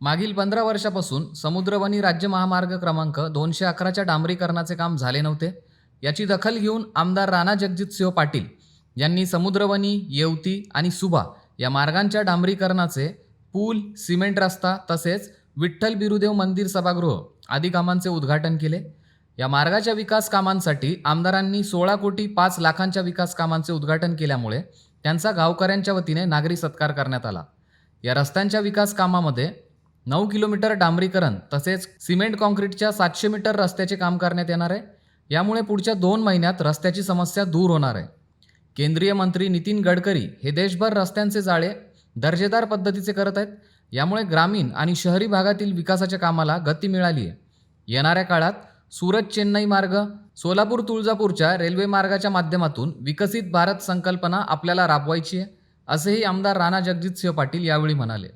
मागील पंधरा वर्षापासून समुद्रवनी राज्य महामार्ग क्रमांक दोनशे अकराच्या डांबरीकरणाचे काम झाले नव्हते. याची दखल घेऊन आमदार राणा जगजितसिंह पाटील यांनी समुद्रवनी येवती आणि सुभा या मार्गांच्या डांबरीकरणाचे पूल सिमेंट रस्ता तसेच विठ्ठल बिरुदेव मंदिर सभागृह आदी कामांचे उद्घाटन केले. या मार्गाच्या विकास कामांसाठी आमदारांनी सोळा कोटी पाच लाखांच्या विकास कामांचे उद्घाटन केल्यामुळे त्यांचा गावकऱ्यांच्या वतीने नागरी सत्कार करण्यात आला. या रस्त्यांच्या विकास कामामध्ये नऊ किलोमीटर डांबरीकरण तसेच सिमेंट कॉन्क्रीटच्या सातशे मीटर रस्त्याचे काम करण्यात येणार आहे. यामुळे पुढच्या दोन महिन्यात रस्त्याची समस्या दूर होणार आहे. केंद्रीय मंत्री नितीन गडकरी हे देशभर रस्त्यांचे जाळे दर्जेदार पद्धतीचे करत आहेत. यामुळे ग्रामीण आणि शहरी भागातील विकासाच्या कामाला गती मिळाली आहे. येणाऱ्या काळात सुरत चेन्नई मार्ग सोलापूर तुळजापूरच्या रेल्वे मार्गाच्या माध्यमातून विकसित भारत संकल्पना आपल्याला राबवायची आहे असेही आमदार राणा जगजितसिंह पाटील यावेळी म्हणाले.